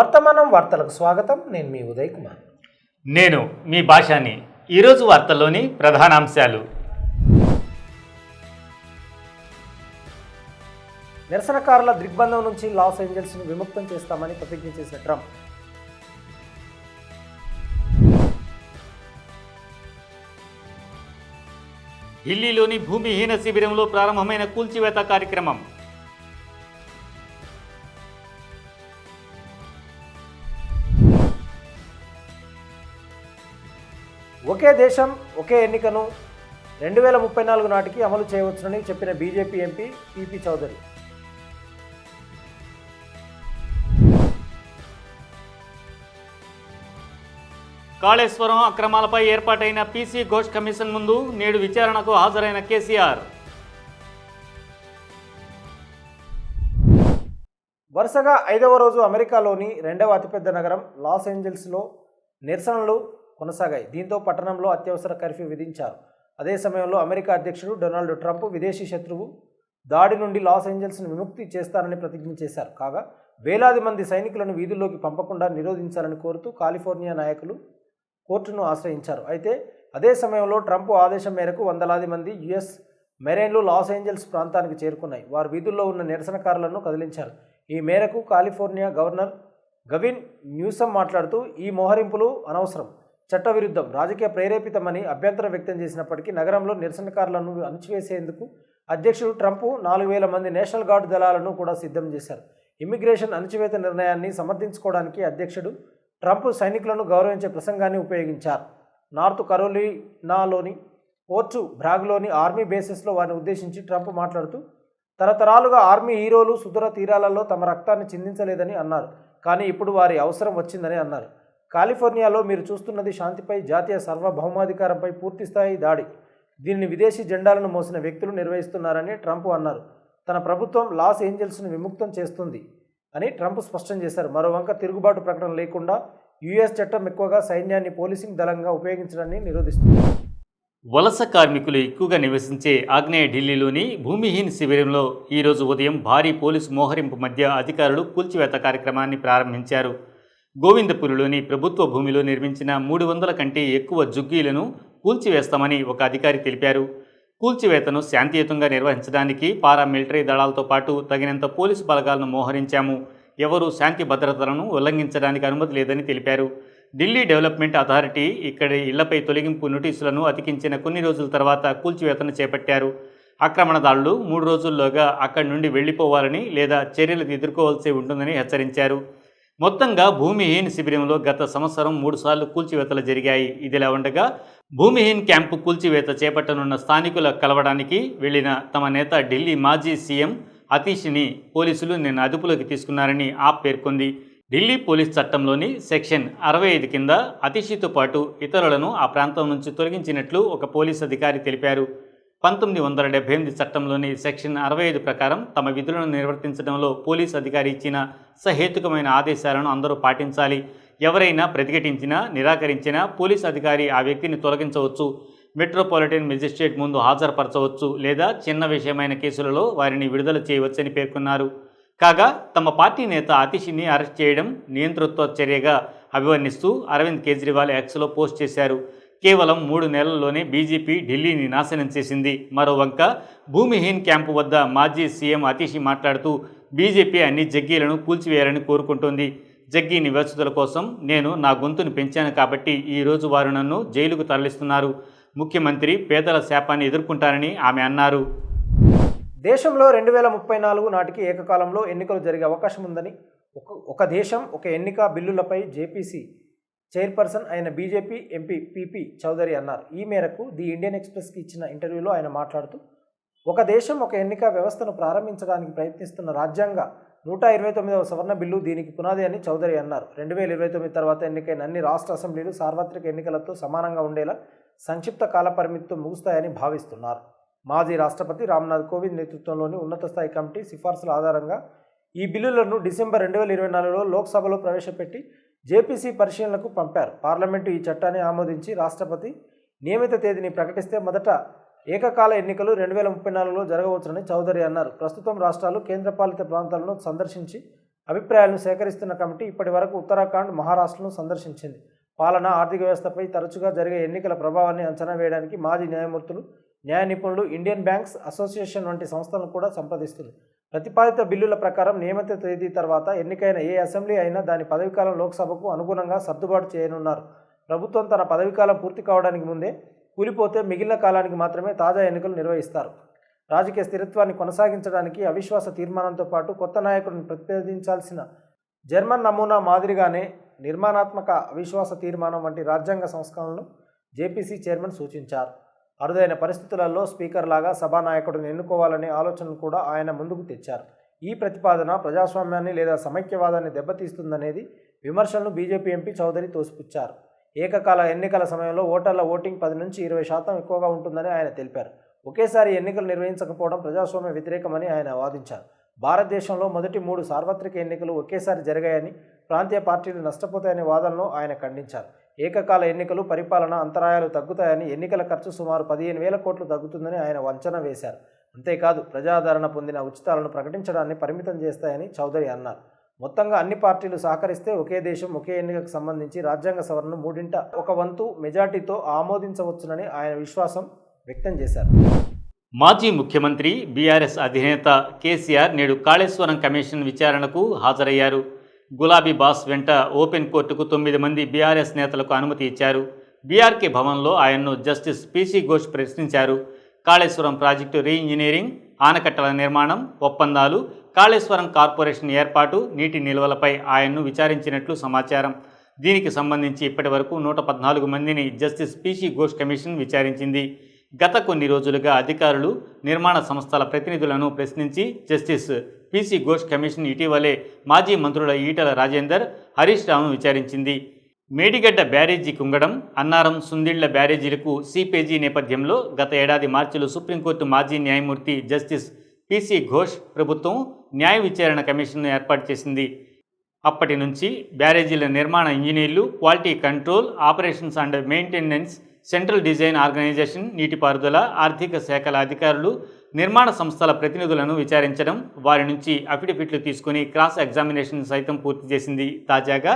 వర్తమానం వార్తలకు స్వాగతం. నేను మీ ఉదయ్ కుమార్. నేను మీ భాషాని. ఈరోజు వార్తల్లోని ప్రధానాంశాలు నిరసనకారుల దిగ్బంధం నుంచి లాస్ ఏంజల్స్ను విముక్తం చేస్తామని ప్రతిజ్ఞ చేసిన ట్రంప్. ఢిల్లీలోని భూమిహీన శిబిరంలో ప్రారంభమైన కూల్చివేత కార్యక్రమం. ఒకే దేశం ఒకే ఎన్నికను రెండు వేల ముప్పై నాలుగు నాటికి అమలు చేయవచ్చునని చెప్పిన BJP MP PP Chaudhary. Kaleshwaram అక్రమాలపై ఏర్పాటైన పీసీ ఘోష్ కమిషన్ ముందు నేడు విచారణకు హాజరైన కేసీఆర్. వరుసగా ఐదవ రోజు అమెరికాలోని రెండవ అతిపెద్ద నగరం లాస్ ఏంజల్స్లో నిరసనలు కొనసాగాయి. దీంతో పట్టణంలో అత్యవసర కర్ఫ్యూ విధించారు. అదే సమయంలో అమెరికా అధ్యక్షుడు డొనాల్డ్ ట్రంప్ విదేశీ శత్రువు దాడి నుండి లాస్ ఏంజల్స్ను విముక్తి చేస్తారని ప్రతిజ్ఞ చేశారు. కాగా వేలాది మంది సైనికులను వీధుల్లోకి పంపకుండా నిరోధించాలని కోరుతూ కాలిఫోర్నియా నాయకులు కోర్టును ఆశ్రయించారు. అయితే అదే సమయంలో ట్రంప్ ఆదేశం మేరకు వందలాది మంది యుఎస్ మెరైన్లు లాస్ ఏంజల్స్ ప్రాంతానికి చేరుకున్నాయి. వారు వీధుల్లో ఉన్న నిరసనకారులను కదిలించారు. ఈ మేరకు కాలిఫోర్నియా గవర్నర్ గవిన్ న్యూసమ్ మాట్లాడుతూ ఈ మోహరింపులు అనవసరం. చట్టవిరుద్ధం రాజకీయ ప్రేరేపితమని అభ్యంతరం వ్యక్తం చేసినప్పటికీ నగరంలో నిరసనకారులను అణచివేసేందుకు అధ్యక్షుడు ట్రంప్ నాలుగు వేల మంది నేషనల్ గార్డ్ దళాలను కూడా సిద్ధం చేశారు. ఇమ్మిగ్రేషన్ అణచివేత నిర్ణయాన్ని సమర్థించుకోవడానికి అధ్యక్షుడు ట్రంప్ సైనికులను గౌరవించే ప్రసంగాన్ని ఉపయోగించారు. నార్త్ కరోలినాలోని పోర్చు బ్రాగ్లోని ఆర్మీ బేసెస్లో వారిని ఉద్దేశించి ట్రంప్ మాట్లాడుతూ తరతరాలుగా ఆర్మీ హీరోలు సుదూర తీరాలలో తమ రక్తాన్ని చిందించలేదని అన్నారు. కానీ ఇప్పుడు వారి అవసరం వచ్చిందని అన్నారు. కాలిఫోర్నియాలో మీరు చూస్తున్నది శాంతిపై జాతీయ సార్వభౌమాధికారంపై పూర్తిస్థాయి దాడి. దీనిని విదేశీ జెండాలను మోసిన వ్యక్తులు నిర్వహిస్తున్నారని ట్రంప్ అన్నారు. తన ప్రభుత్వం లాస్ ఏంజల్స్ను విముక్తం చేస్తుంది అని ట్రంప్ స్పష్టం చేశారు. మరోవంక తిరుగుబాటు ప్రకటన లేకుండా యుఎస్ చట్టం ఎక్కువగా సైన్యాన్ని పోలీసింగ్ దళంగా ఉపయోగించడాన్ని నిరోధిస్తుంది. వలస కార్మికులు ఎక్కువగా నివసించే ఆగ్నేయ ఢిల్లీలోని భూమిహీన్ శిబిరంలో ఈరోజు ఉదయం భారీ పోలీసు మోహరింపు మధ్య అధికారులు కూల్చివేత కార్యక్రమాన్ని ప్రారంభించారు. గోవిందపురిలోని ప్రభుత్వ భూమిలో నిర్మించిన మూడు వందల కంటే ఎక్కువ జుగ్గీలను కూల్చివేస్తామని ఒక అధికారి తెలిపారు. కూల్చివేతను శాంతియుతంగా నిర్వహించడానికి పారామిలిటరీ దళాలతో పాటు తగినంత పోలీసు బలగాలను మోహరించాము. ఎవరూ శాంతి భద్రతలను ఉల్లంఘించడానికి అనుమతి లేదని తెలిపారు. ఢిల్లీ డెవలప్మెంట్ అథారిటీ ఇక్కడి ఇళ్ళపై తొలగింపు నోటీసులను అతికించిన కొన్ని రోజుల తర్వాత కూల్చివేతను చేపట్టారు. ఆక్రమణదారులు మూడు రోజుల్లోగా అక్కడి నుండి వెళ్ళిపోవాలని లేదా చర్యలు ఎదుర్కోవాల్సి ఉంటుందని హెచ్చరించారు. మొత్తంగా భూమిహీన్ శిబిరంలో గత సంవత్సరం మూడుసార్లు కూల్చివేతలు జరిగాయి. ఇదిలా ఉండగా భూమిహీన్ క్యాంపు కూల్చివేత చేపట్టనున్న స్థానికుల కలవడానికి వెళ్ళిన తమ నేత ఢిల్లీ మాజీ సీఎం అతీష్ని పోలీసులు నిన్న అదుపులోకి తీసుకున్నారని ఆప్ పేర్కొంది. ఢిల్లీ పోలీస్ చట్టంలోని సెక్షన్ అరవై ఐదు కింద అతిషితో పాటు ఇతరులను ఆ ప్రాంతం నుంచి తొలగించినట్లు ఒక పోలీస్ అధికారి తెలిపారు. పంతొమ్మిది వందల డెబ్బై ఎనిమిది చట్టంలోని సెక్షన్ అరవై ఐదు ప్రకారం తమ విధులను నిర్వర్తించడంలో పోలీస్ అధికారి ఇచ్చిన సహేతుకమైన ఆదేశాలను అందరూ పాటించాలి. ఎవరైనా ప్రతిఘటించినా నిరాకరించినా పోలీస్ అధికారి ఆ వ్యక్తిని తొలగించవచ్చు. మెట్రోపాలిటన్ మెజిస్ట్రేట్ ముందు హాజరుపరచవచ్చు లేదా చిన్న విషయమైన కేసులలో వారిని విడుదల చేయవచ్చని పేర్కొన్నారు. కాగా తమ పార్టీ నేత అతిషిని అరెస్ట్ చేయడం నియంతృత్వ చర్యగా అభివర్ణిస్తూ అరవింద్ కేజ్రీవాల్ ఎక్స్లో పోస్ట్ చేశారు. కేవలం మూడు నెలల్లోనే బీజేపీ ఢిల్లీని నాశనం చేసింది. మరోవంక భూమిహీన్ క్యాంపు వద్ద మాజీ సీఎం అతీషి మాట్లాడుతూ బీజేపీ అన్ని జగ్గీలను కూల్చివేయాలని కోరుకుంటోంది. జగ్గీ నివాసితుల కోసం నేను నా గొంతును పెంచాను కాబట్టి ఈరోజు వారు నన్ను జైలుకు తరలిస్తున్నారు. ముఖ్యమంత్రి పేదల శాపాన్ని ఎదుర్కొంటారని ఆమె అన్నారు. దేశంలో రెండు వేల ముప్పై నాలుగు నాటికి ఏకకాలంలో ఎన్నికలు జరిగే అవకాశం ఉందని ఒక ఒక దేశం ఒక ఎన్నిక బిల్లులపై జేపీసీ చైర్పర్సన్ అయిన బీజేపీ ఎంపీ పీపీ చౌదరి అన్నారు. ఈ మేరకు ది ఇండియన్ ఎక్స్ప్రెస్కి ఇచ్చిన ఇంటర్వ్యూలో ఆయన మాట్లాడుతూ ఒక దేశం ఒక ఎన్నిక వ్యవస్థను ప్రారంభించడానికి ప్రయత్నిస్తున్న రాజ్యాంగ నూట ఇరవై తొమ్మిదవ సవరణ బిల్లు దీనికి పునాది అని చౌదరి అన్నారు. రెండు వేల ఇరవై తొమ్మిది తర్వాత ఎన్నికైన అన్ని రాష్ట్ర అసెంబ్లీలు సార్వత్రిక ఎన్నికలతో సమానంగా ఉండేలా సంక్షిప్త కాల పరిమితితో ముగుస్తాయని భావిస్తున్నారు. మాజీ రాష్ట్రపతి రామ్నాథ్ కోవింద్ నేతృత్వంలోని ఉన్నత స్థాయి కమిటీ సిఫార్సుల ఆధారంగా ఈ బిల్లులను డిసెంబర్ రెండు వేల ఇరవై నాలుగులో లోక్సభలో ప్రవేశపెట్టి జేపీసీ పరిశీలనకు పంపారు. పార్లమెంటు ఈ చట్టాన్ని ఆమోదించి రాష్ట్రపతి నియమిత తేదీని ప్రకటిస్తే మొదట ఏకకాల ఎన్నికలు రెండు వేల ముప్పై నాలుగులో జరగవచ్చునని చౌదరి అన్నారు. ప్రస్తుతం రాష్ట్రాలు కేంద్రపాలిత ప్రాంతాలను సందర్శించి అభిప్రాయాలను సేకరిస్తున్న కమిటీ ఇప్పటి వరకు ఉత్తరాఖండ్ మహారాష్ట్రను సందర్శించింది. పాలన ఆర్థిక వ్యవస్థపై తరచుగా జరిగే ఎన్నికల ప్రభావాన్ని అంచనా వేయడానికి మాజీ న్యాయమూర్తులు న్యాయ నిపుణులు ఇండియన్ బ్యాంక్స్ అసోసియేషన్ వంటి సంస్థలను కూడా సంప్రదిస్తుంది ప్రతిపాదిత బిల్లుల ప్రకారం నియమిత తేదీ తర్వాత ఎన్నికైన ఏ అసెంబ్లీ అయినా దాని పదవీకాలం లోక్సభకు అనుగుణంగా సర్దుబాటు చేయనున్నారు. ప్రభుత్వం తన పదవీకాలం పూర్తి కావడానికి ముందే కూలిపోతే మిగిలిన కాలానికి మాత్రమే తాజా ఎన్నికలు నిర్వహిస్తారు. రాజకీయ స్థిరత్వాన్ని కొనసాగించడానికి అవిశ్వాస తీర్మానంతో పాటు కొత్త నాయకుడిని ప్రతిపాదించాల్సిన జర్మన్ నమూనా మాదిరిగానే నిర్మాణాత్మక అవిశ్వాస తీర్మానం వంటి రాజ్యాంగ సంస్కరణలను జేపీసీ చైర్మన్ సూచించారు. అరుదైన పరిస్థితులలో స్పీకర్ లాగా సభానాయకుడిని ఎన్నుకోవాలనే ఆలోచనను కూడా ఆయన ముందుకు తెచ్చారు. ఈ ప్రతిపాదన ప్రజాస్వామ్యాన్ని లేదా సమైక్యవాదాన్ని దెబ్బతీస్తుందనేది విమర్శలను బీజేపీ ఎంపీ చౌదరి తోసిపుచ్చారు. ఏకకాల ఎన్నికల సమయంలో ఓటర్ల ఓటింగ్ పది నుంచి ఇరవై శాతం ఎక్కువగా ఉంటుందని ఆయన తెలిపారు. ఒకేసారి ఎన్నికలు నిర్వహించకపోవడం ప్రజాస్వామ్య వ్యతిరేకమని ఆయన వాదించారు. భారతదేశంలో మొదటి మూడు సార్వత్రిక ఎన్నికలు ఒకేసారి జరిగాయని ప్రాంతీయ పార్టీలు నష్టపోతాయనే వాదనను ఆయన ఖండించారు. ఏకకాల ఎన్నికలు పరిపాలన అంతరాయాలు తగ్గుతాయని ఎన్నికల ఖర్చు సుమారు పదిహేను వేల కోట్లు తగ్గుతుందని ఆయన అంచనా వేశారు. అంతేకాదు ప్రజాదరణ పొందిన ఉచితాలను ప్రకటించడాన్ని పరిమితం చేస్తాయని చౌదరి అన్నారు. మొత్తంగా అన్ని పార్టీలు సహకరిస్తే ఒకే దేశం ఒకే ఎన్నికకు సంబంధించి రాజ్యాంగ సవరణను మూడింట ఒక వంతు మెజార్టీతో ఆమోదించవచ్చునని ఆయన విశ్వాసం వ్యక్తం చేశారు. మాజీ ముఖ్యమంత్రి బీఆర్ఎస్ అధినేత కేసీఆర్ నేడు కాళేశ్వరం కమిషన్ విచారణకు హాజరయ్యారు. గులాబీ బాస్ వెంట ఓపెన్ కోర్టుకు తొమ్మిది మంది బీఆర్ఎస్ నేతలకు అనుమతి ఇచ్చారు. బీఆర్కే భవన్లో ఆయన్ను జస్టిస్ పీసీ ఘోష్ ప్రశ్నించారు. కాళేశ్వరం ప్రాజెక్టు రీఇంజనీరింగ్ ఆనకట్టల నిర్మాణం ఒప్పందాలు కాళేశ్వరం కార్పొరేషన్ ఏర్పాటు నీటి నిల్వలపై ఆయన్ను విచారించినట్లు సమాచారం. దీనికి సంబంధించి ఇప్పటి వరకు నూట పద్నాలుగు మందిని justice P C Ghosh commission విచారించింది. గత కొన్ని రోజులుగా అధికారులు నిర్మాణ సంస్థల ప్రతినిధులను ప్రశ్నించి జస్టిస్ పీసీ ఘోష్ కమిషన్ ఇటీవలే మాజీ మంత్రుల ఈటల రాజేందర్ హరీష్ రావును విచారించింది. మేడిగడ్డ బ్యారేజీ కుంగడం అన్నారం సుందిళ్ళ బ్యారేజీలకు సిపేజీ నేపథ్యంలో గత ఏడాది మార్చిలో సుప్రీంకోర్టు మాజీ న్యాయమూర్తి జస్టిస్ పీసీ ఘోష్ ప్రభుత్వం న్యాయ విచారణ కమిషన్ను ఏర్పాటు చేసింది. అప్పటి నుంచి బ్యారేజీల నిర్మాణ ఇంజనీర్లు quality control operations and maintenance central design organisation నీటిపారుదల ఆర్థిక శాఖల అధికారులు నిర్మాణ సంస్థల ప్రతినిధులను విచారించడం వారి నుంచి అఫిడవిట్లు తీసుకుని క్రాస్ ఎగ్జామినేషన్ సైతం పూర్తి చేసింది. తాజాగా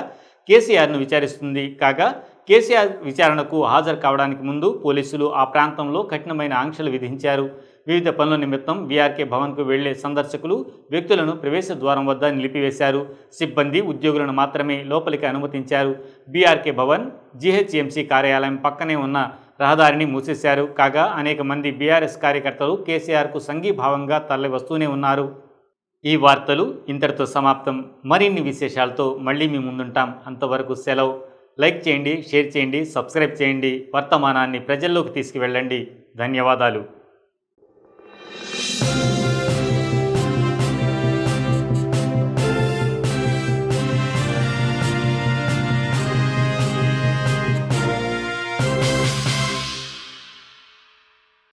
కేసీఆర్ను విచారిస్తుంది. కాగా కేసీఆర్ విచారణకు హాజరు కావడానికి ముందు పోలీసులు ఆ ప్రాంతంలో కఠినమైన ఆంక్షలు విధించారు. వివిధ పనుల నిమిత్తం వీఆర్కే భవన్కు వెళ్ళే సందర్శకులు వ్యక్తులను ప్రవేశ ద్వారం వద్ద నిలిపివేశారు. సిబ్బంది ఉద్యోగులను మాత్రమే లోపలికి అనుమతించారు. బీఆర్కే భవన్ జీహెచ్ఎంసీ కార్యాలయం పక్కనే ఉన్న రహదారిని మూసేశారు. కాగా అనేక మంది బీఆర్ఎస్ కార్యకర్తలు కేసీఆర్కు సంఘీభావంగా తరలి వస్తూనే ఉన్నారు. ఈ వార్తలు ఇంతటితో సమాప్తం. మరిన్ని విశేషాలతో మళ్ళీ మీ ముందుంటాం. అంతవరకు సెలవు. లైక్ చేయండి షేర్ చేయండి సబ్స్క్రైబ్ చేయండి. వర్తమానాన్ని ప్రజల్లోకి తీసుకువెళ్ళండి. ధన్యవాదాలు. Thank you.